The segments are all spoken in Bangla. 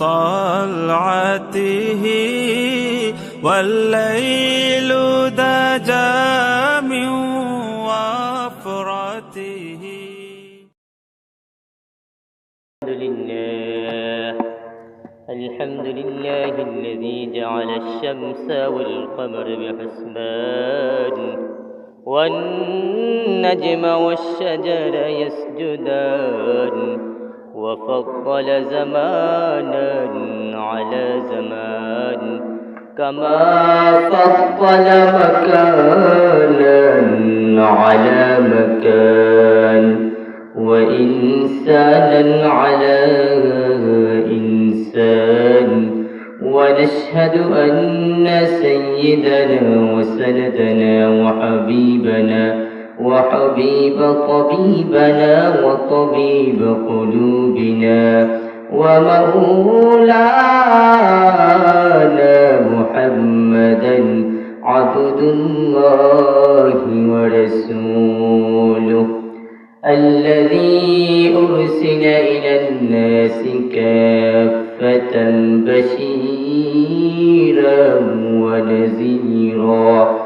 طلعته والليل دجى من وفرته. الحمد لله. الحمد لله الذي جعل الشمس والقمر بحسبان. والنجم والشجر يسجدان. وفضل زمانا على زمان كما فضل مكانا على مكان وإنسانا على إنسان ونشهد أن سيدنا وسندنا وحبيبنا وحبيب طبيبنا وطبيب قلوبنا ومولانا محمدا عبد الله ورسوله الذي أرسل إلى الناس كافة بشيرا ونذيرا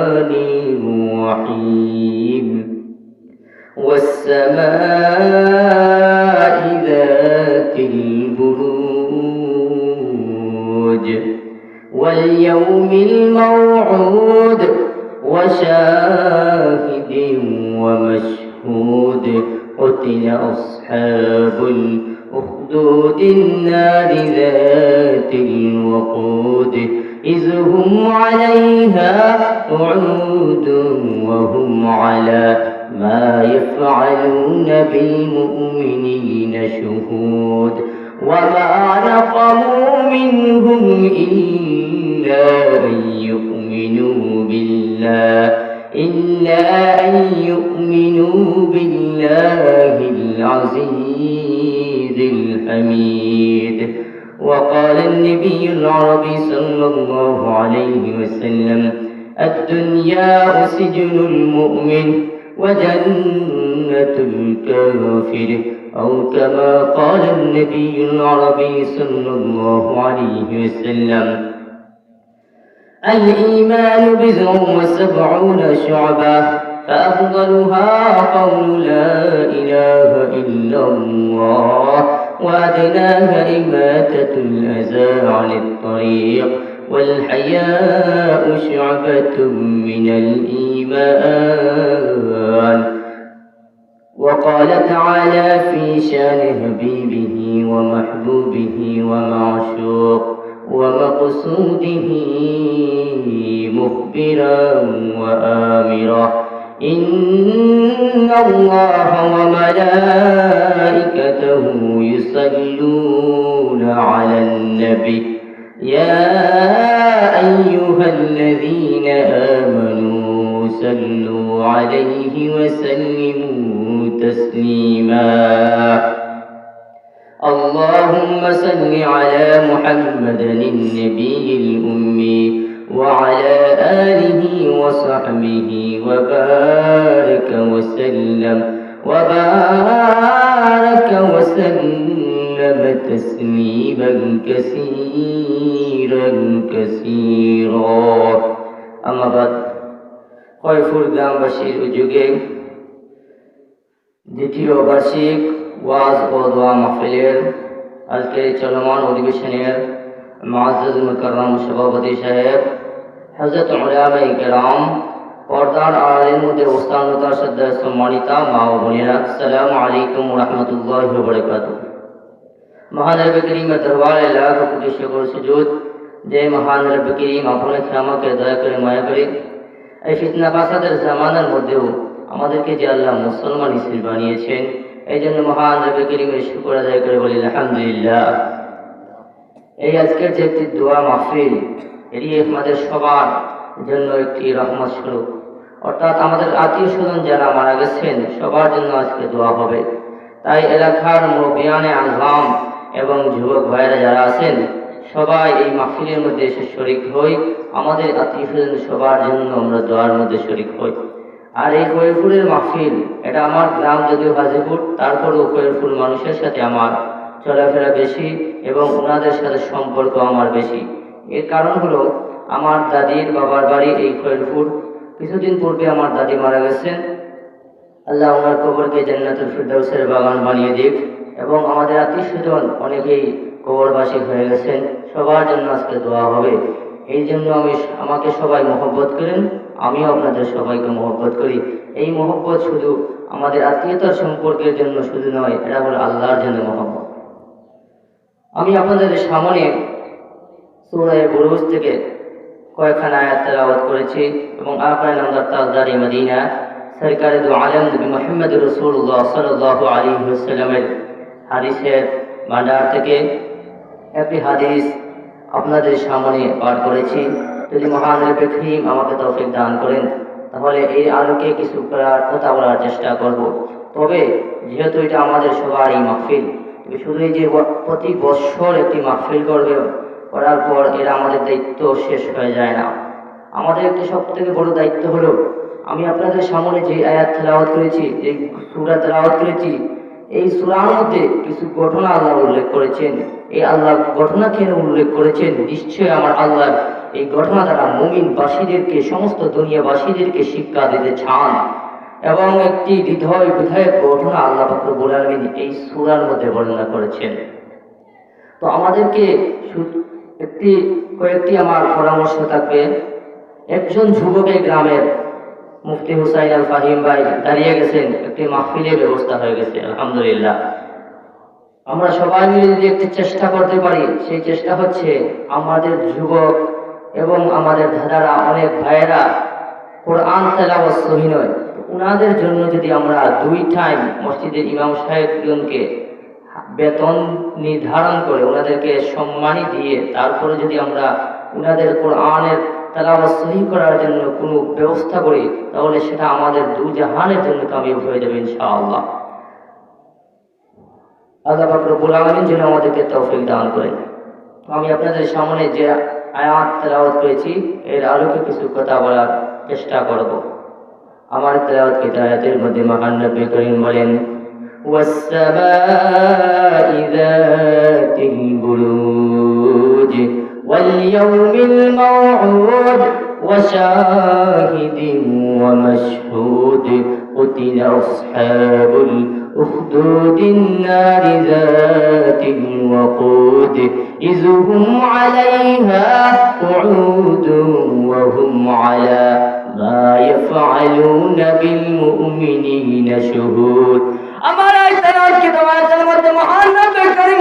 بالمؤمنين شهود وما نقموا منهم إلا أن يؤمنوا بالله إلا أن يؤمنوا بالله العزيز الحميد. وقال النبي العربي صلى الله عليه وسلم الدنيا سجن المؤمن وجنة الكافر. أو كما قال النبي العربي صلى الله عليه وسلم الإيمان بضع وسبعون شعبة فأفضلها قول لا إله إلا الله وأدناها إماتة الأذى عن الطريق والحياء شعبة من الإيمان. وقال تعالى في شان حبيبه ومحبوبه ومعشوق ومقصوده مخبرا وآمرا. إن الله وملائكته يصلون على النبي. يا أيها الذين آمنوا صلوا عليه وسلموا تسليما اللهم صل على محمد النبي الأمي وعلى آله وصحبه وبارك وسلم وبارك وسلم تسليما كثيرا كثيرا أما بعد কয়ফুর গ্রামবাসীর উদ্যোগে দ্বিতীয় বার্ষিক ওয়াজ ও দোয়া মাহফিলের আজকে এই চলমান অধিবেশনের মাজাজ মুকরম সভাপতি সাহেব হজরত উলামাই কেরাম, পর্দার আড়ালের মধ্যে অবস্থানতা শ্রদ্ধা সম্মানিতা মা ও বোনেরা, আসসালামু আলাইকুম রহমতুল্লাহ বরকাত মহান রব করিমের দরবারে লাখ কোটি শুকর সুজুদ, যে মহান রব করিম আপনি ক্ষমাকে দয়া করে মায়া করে, এই ফিতনা ফাসাদের জামানার মধ্যেও আমাদেরকে যে আল্লাহ মুসলমান হিসেবে বানিয়েছেন এই জন্য মহান রবি করিমের শুকর আদায় করে বলি, আলহামদুলিল্লাহ। এই আজকের যে একটি দোয়া মাহফিল, এটি আমাদের সবার জন্য একটি রহমত স্বরূপ। অর্থাৎ আমাদের আত্মীয় স্বজন যারা মারা গেছেন, সবার জন্য আজকে দোয়া হবে। তাই এলাকার মুরব্বিয়ানে আজম এবং যুবক ভাইয়েরা যারা আছেন, সবাই এই মাহফিলের মধ্যে এসে শরিক হই। আমাদের আত্মীয় স্বজন সবার জন্য আমরা দোয়ার মধ্যে শরিক হই। আর এই কৈরপুরের মাহফিল, এটা আমার গ্রাম যদিও হাজিপুর তারপরেও কৈরপুর মানুষের সাথে আমার চলাফেরা বেশি এবং ওনাদের সাথে সম্পর্ক আমার বেশি। এর কারণ হলো, আমার দাদির বাবার বাড়ি এই কৈরপুর কিছুদিন পূর্বে আমার দাদি মারা গেছেন। আল্লাহ ওনার কবরকে জান্নাতুল ফিরদাউসের বাগান বানিয়ে দিক এবং আমাদের আত্মীয় স্বজন অনেকেই কবরবাসী হয়ে গেছেন। সবার জন্য আজকে দোয়া হবে। এই জন্য আমি আমাকে সবাই মহব্বত করেন। আমিও আপনাদের সবাইকে মহব্বত করি। এই মহব্বত শুধু আমাদের আত্মীয়তার সম্পর্কের জন্য শুধু নয়, এটা হলো আল্লাহর জন্য মহব্বত। আমি আপনাদের সামনে সুরায় বুরুজ থেকে কয়েকখানা আয়াত তেলাওয়াত করেছি এবং আপনার নামদার তাজদারি মদিনা, সরকারে আলম মোহাম্মদ রসুল্লাহ সাল্লাহ আলী সাল্লামের হাদিসের ভান্ডার থেকে একটি হাদিস আপনাদের সামনে পাঠ করেছি। যদি মহান রবে করিম আমাকে তৌফিক দান করেন, তাহলে এই আলোকে কিছু করার কথা বলার চেষ্টা করব। তবে যেহেতু এটা আমাদের সবারই মাহফিল তবে শুধু এই যে প্রতি বৎসর একটি মাহফিল করবে, করার পর এরা আমাদের দায়িত্ব শেষ হয়ে যায় না। আমাদের একটি সব থেকে বড় দায়িত্ব হলো, আমি আপনাদের সামনে যে আয়াত তেলাওয়াত করেছি, যে সুরা তেলাওয়াত করেছি এই সুরার মধ্যে কিছু ঘটনা আল্লাহ উল্লেখ করেছেন। এই আল্লাহ ঘটনা কেন উল্লেখ করেছেন। নিশ্চয়ই আমার আল্লাহ এই ঘটনা দ্বারা মুমিনবাসীদেরকে, সমস্ত দুনিয়াবাসীদেরকে শিক্ষা দিতে চান। এবং একটি হৃদয় বিধায়ক ঘটনা আল্লাহ ফাকরুল আলমিন এই সুরার মধ্যে বর্ণনা করেছেন। তো আমাদেরকে একটি কয়েকটি আমার পরামর্শ থাকবে। একজন যুবক এই গ্রামের মুফতি হুসাইন আল ফাহিম ভাই দাঁড়িয়ে গেছেন, একটি মাহফিলের ব্যবস্থা হয়ে গেছে, আলহামদুলিল্লাহ। আমরা সবাই মিলে যদি একটি চেষ্টা করতে পারি, সেই চেষ্টা হচ্ছে আমাদের যুবক এবং আমাদের দাদারা, অনেক ভাইয়েরা কোরআন তেলাওয়াত নয়। ওনাদের জন্য যদি আমরা দুই টাইম মসজিদের ইমাম সাহেবগণকে বেতন নির্ধারণ করে ওনাদেরকে সম্মানী দিয়ে, তারপরে যদি আমরা ওনাদের কোরআনের তেলাওয়াত সহি করার জন্য কোনো ব্যবস্থা করি তাহলে সেটা আমাদের দু জাহানের জন্য কামিয়াব হয়ে যাবে ইনশাআল্লাহ আল্লাহ পাক রব্বুল আলামিন যেন আমাদেরকে তৌফিক দান করেন তো আমি আপনাদের সামনে যে আয়াত তেলাওয়াত করেছি এর আলোকে কিছু কথা বলার চেষ্টা করব আমার তেলাওয়াত কি আয়াতের মধ্যে মহান নবী করিম বলেন والسماء ذات البروج واليوم الموعود وشاهد ومشهود قتل أصحاب الأخدود النار ذات الوقود إذ هم عليها قعود وهم على ما يفعلون بالمؤمنين شهود আমার এই তেলাওয়াতকে তোমাদের মধ্যে মহান নবী করিম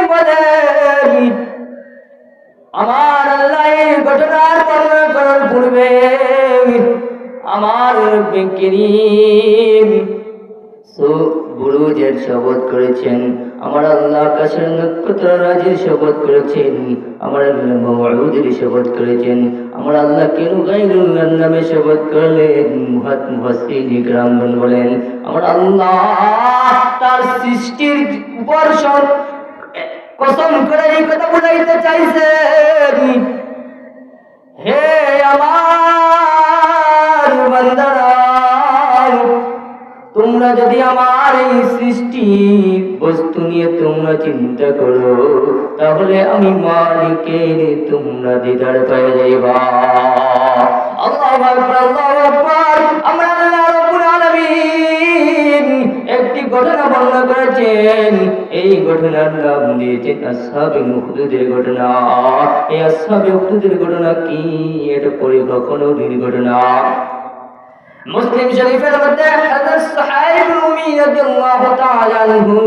বিকিরিম বুরুজের শপথ করেছেন, আমার আল্লাহ আকাশের নক্ষত্র রাজের শপথ করেছেন, আমার মৌদের শপথ করেছেন, আমার আল্লাহ কেন গাইলুল্লাহর নামে শপথ করলেন, মুহাত মুহাসিন বলেন, আমার আল্লাহ তার সৃষ্টির উপর কসম করে এই কথা বুঝাইতে চাইছেন। হে আমার তোমরা যদি আমার এই সৃষ্টি বস্তু নিয়ে তোমরা চিন্তা করো, তাহলে আমি মালিকের তোমরা দিদার পেয়ে যাইবা। একটি ঘটনা বর্ণনা করেছেন। এই ঘটনার নাম দিয়েছেন আসহাবে উখদুদের ঘটনা। এই আসহাবে উখদুদের ঘটনা কি? এটা পরিকল্পনার ঘটনা মুসলিম শরীফের মধ্যে হাদিস সাহাইব রুমি রাদিয়াল্লাহু তাআলা আনহু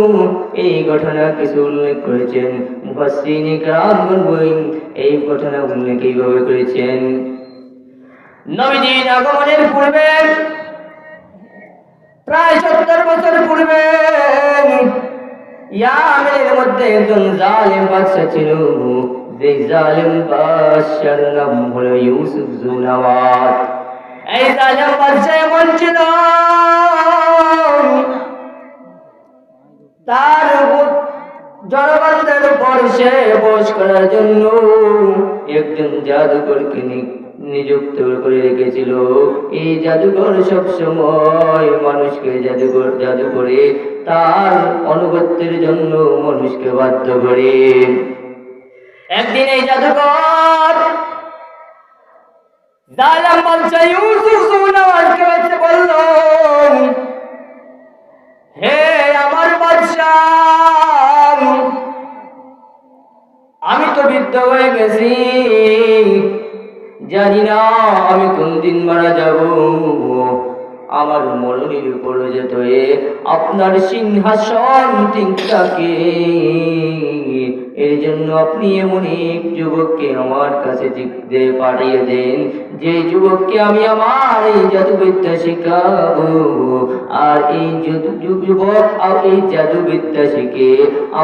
এই ঘটনা কিছু উল্লেখ করেছেন। মুফাসসিরিন کرامগণ বলেন এই ঘটনা উল্লেখ এইভাবে করেছেন, নবীজির আগমনের পূর্বে, প্রায় সত্তর বছর পূর্বে, ইয়ামেনের মধ্যে একজন জালেম বাদশা ছিল। যে জালেম বাদশার নাম হলো ইউসুফ জুনাওয়াত। এই রাজা বাদশা এমন ছিল তার জনগণদের উপর বস করার জন্য একজন জাদুকরকে নিযুক্ত করে রেখেছিল। এই জাদুকর সব সময় মানুষকে জাদুকর জাদু করে তার অনুগত্যের জন্য মানুষকে বাধ্য করে। একদিন এই জাদুকর জালাম বলছে ইউসুফ সুনাওয়াজকে বলছে, বলল, হে আমার বাদশাহ, আমি তো বৃদ্ধ হয়ে গেছি। জানি না আমি কোন দিন মারা যাব। আমার মরণের উপরে যেতে আপনার সিংহাসন তিনটাকে। এর জন্য আপনি এমন এক যুবককে আমার কাছে পাঠিয়ে দেন, যে যুবককে আমি আমার এই জাদুবিদ্যা শেখাবো। আর এই যুবক, আর এই জাদুবিদ্যা শিখে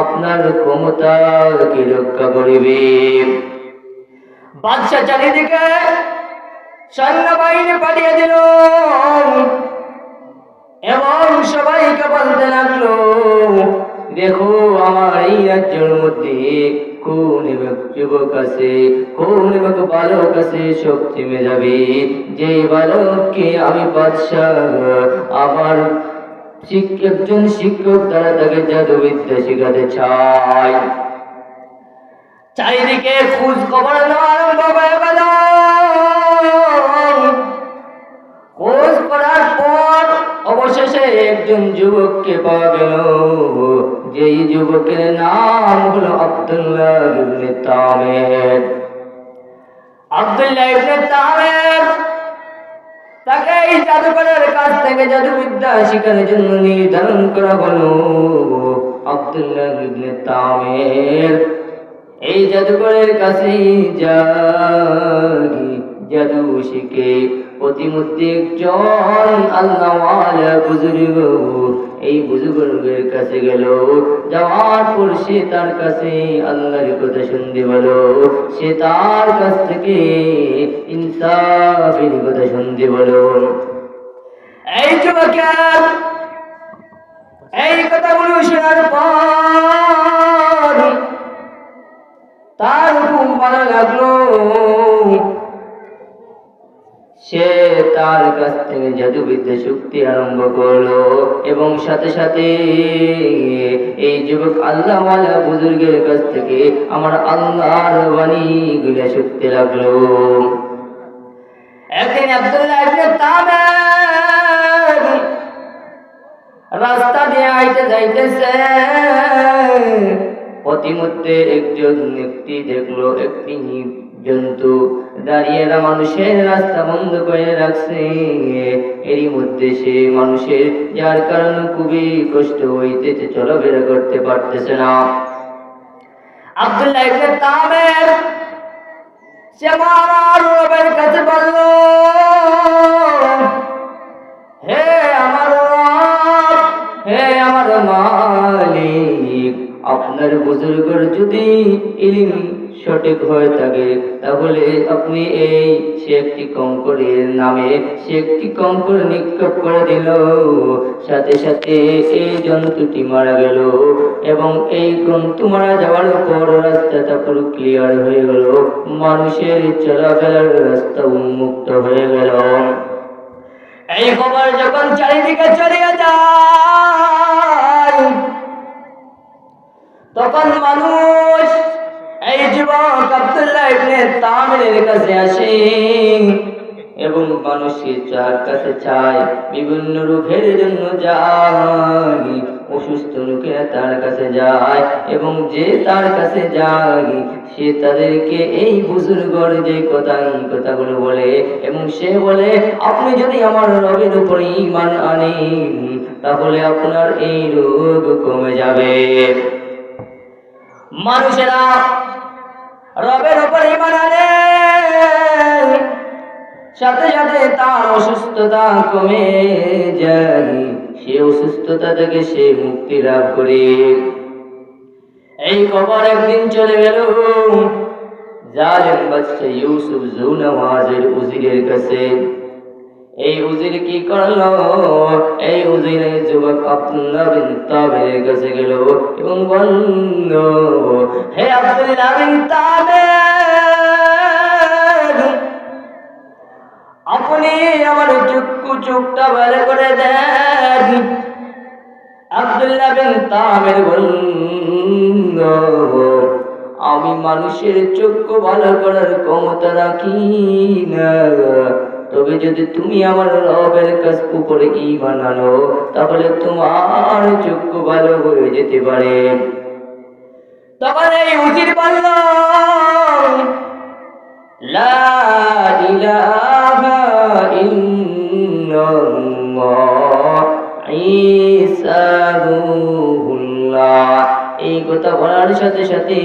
আপনার ক্ষমতাকে রক্ষা করিবে। বাদশাহ চারিদিকে সৈন্যবাহিনী পাঠিয়ে দিল। এবং সবাইকে বলতে লাগল, দেখো, আমার এই রাজ্যের মধ্যে কোন যুবক আছে, কোন বালক আছে, শক্তি মেধাবী। যে বালককে আমি বাদশাহ, আমার একজন শিক্ষক দ্বারা তাকে জাদুবিদ্যা শেখাতে চাই। চারিদিকে খোঁজ খবর আরম্ভ করে গেল। একজন যুবককে পাওয়া গেল। যেই যুবকের নাম হলো আব্দুল্লাহ তামের। আব্দুল্লাহ তামের তাকে এই জাদুকরের কাছ থেকে জাদুবিদ্যা শিখানোর জন্য নির্ধারণ করা হলো। আব্দুল্লাহ ইবনে তামের এই জাদুকরের কাছে যাই জাদু শিখে প্রতিমূর্তি একজন আল্লাহওয়ালা বুজুর্গ। এই বুজুর্গের কাছে গেল। যাওয়ার পর সে তার কাছে আল্লাহর কথা শুনতে বলো সে তার কাছ থেকে ইনসাফের কথা শুনতে বলো এই যুবকের, এই কথাগুলো শোনার জাদুবিদ্যা শক্তি আরম্ভ করল। এবং সাথে সাথে এই যুবক আল্লাহওয়ালা বুজুর্গের কাছ থেকে আমার আল্লাহর বাণী গুলা শিখতে লাগল। একদিন রাস্তা দিয়ে আইতে যাইতেছে। প্রতিমধ্যে একজন ব্যক্তি দেখল, একটি জন্তু দাঁড়িয়ে না মানুষের রাস্তা বন্ধ করে রাখছে। এরই মধ্যে সে মানুষের, যার কারণে খুবই কষ্ট হইতেছে, চলাফেরা করতে পারতেছে না। আমার আমার মালিক, আপনার বুজুর্গর যদি ইলিম সঠিক হয়ে থাকে। তাহলে আপনি এই সে একটি কঙ্করের নামে সে একটি কঙ্কর নিক্ষেপ করে দিল। সাথে সাথে এই জন্তুটি মারা গেল এবং এই জন্তু মারা যাওয়ার পর রাস্তাটা পুরো ক্লিয়ার হয়ে গেল। মানুষের চলাফেরার রাস্তা উন্মুক্ত হয়ে গেল। এই খবর যখন চারিদিকে ছড়িয়ে যায়, তখন মানুষ এই যুবক আব্দুল্লাহ ইবনে তামিরের কাছে আসে এবং মানুষের যার কাছে চায়, বিভিন্ন রোগের জন্য যায়, অসুস্থ লোকেরা তার কাছে যায় এবং যে তার কাছে যায়, সে তাদেরকে এই বুজুর্গর যে কথা, এই কথাগুলো বলে এবং সে বলে, আপনি যদি আমার রবের উপরে ইমান আনেন, তাহলে আপনার এই রোগ কমে যাবে। মানুষেরা রবের ওপর ইমান আনে সাথে সাথে তার অসুস্থতা কমে যায়। সে অসুস্থতা থেকে সে মুক্তি লাভ করে। এই খবর একদিন চলে গেল। জালেম বাচ্চা ইউসুফ জৌনামাজের উজিরের কাছে। এই উজির কি করল? এই উজিরের যুবক আব্দুল্লাহ বিন তাবের কাছে গেল এবং বলল, হে আব্দুল্লাহ বিন তাবের, আপনি আমার চক্ষু চোখটা ভালো করে দেন। আব্দুল্লাহ বিন তামের বলল, আমি মানুষের চক্ষু ভালো করার ক্ষমতা রাখি না। তবে যদি তুমি আমার রবের কাছ উপরে কি বানানো তাহলে তোমার চক্ষু ভালো হয়ে যেতে পারে। তখন এই উচিত বলল এই কথা বলার সাথে সাথে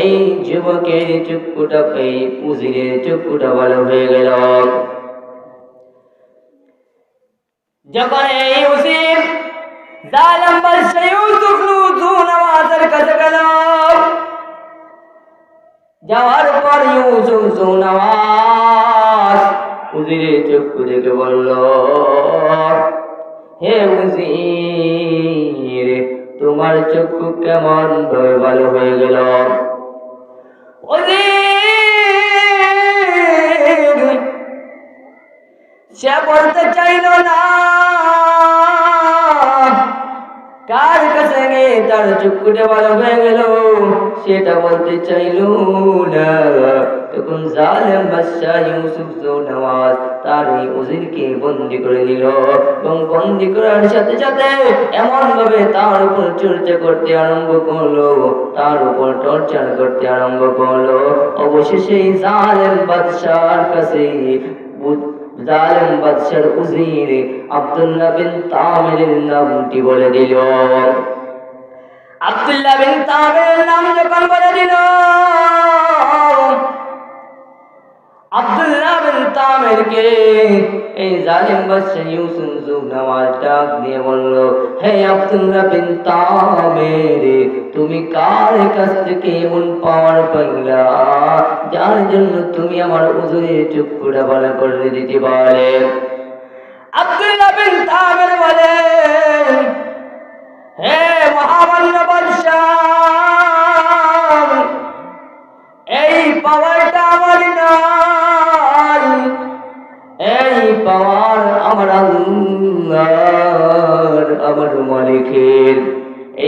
এই যুবকের চক্ষুটা এই পুজিরের চক্ষুটা ভালো হয়ে গেল। যখন এই উসির জালাম বাদশাহ ইউসুফ কাছে গেল, যাওয়ার পর ইউসুফ সুনাওয়াজ উজিরে চক্ষু দেখে বলল, হে উজির, তোমার চক্ষু কেমন ভাবে ভালো হয়ে গেল? উজির সে বলতে চাইল না। কার কাছে তার চুকুটে ভালো হয়ে গেল। সেটা বলতে চাইল না। তখন জালেম বাদশাহ ইউসুফ নওয়াজ তার এই উজিরকে বন্দি করে দিল এবং বন্দি করার সাথে সাথে এমন ভাবে তার উপর চর্চা করতে আরম্ভ করল। তার উপর টর্চার করতে আরম্ভ করল। অবশেষে জালেম বাদশার কাছে জালেম বাদশার উজির আব্দুল্লাহ বিন তামিরের নামটি বলে দিল আব্দুল্লাহ বিন তামিরের নাম যখন বলে দিল আব্দুল্লাহ বিন তামিরকে এই জালিম বাদশা ইউসুফ জুবনাওয়াজ ডাক দিয়ে বলল, হে আব্দুল্লাহ বিন তামির, তুমি কার কাছ থেকে এমন পাওয়ার পাইলা? যার জন্য তুমি আমার উজুরের চক্ষুটা ভালো করে দিতে পারে আব্দুল্লাহ বিন তামির বলে, হে মহামান্য বাদশাহ, এই পাওয়ারটা পাওয়ার আমার আল্লাহর, আমার মালিকের।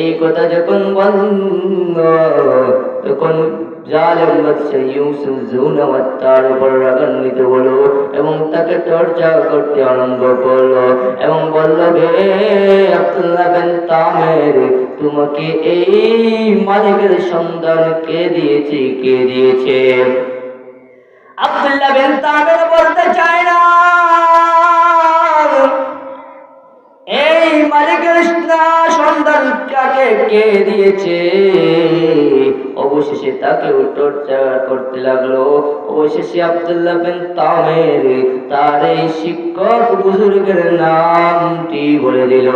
এই কথা যখন বলল, তখন জালেম বাদশা ইউসুফ জুনামাত তার উপর রাগান্বিত এবং তাকে চর্চা করতে আরম্ভ করল এবং বলল আব্দুল্লাহ বিন তামের, তোমাকে এই মালিকের সন্ধান কে দিয়েছে কে দিয়েছে? আব্দুল্লাহ বিন তামের বলতে চায় না। এই মালিকের সন্ধান কাকে কে দিয়েছে? অবশেষে তাকে টর্চা করতে লাগল। অবশেষে আব্দুল্লাহ বিন তামের তার এই শিক্ষক বুজুর্গের নামটি বলে দিল।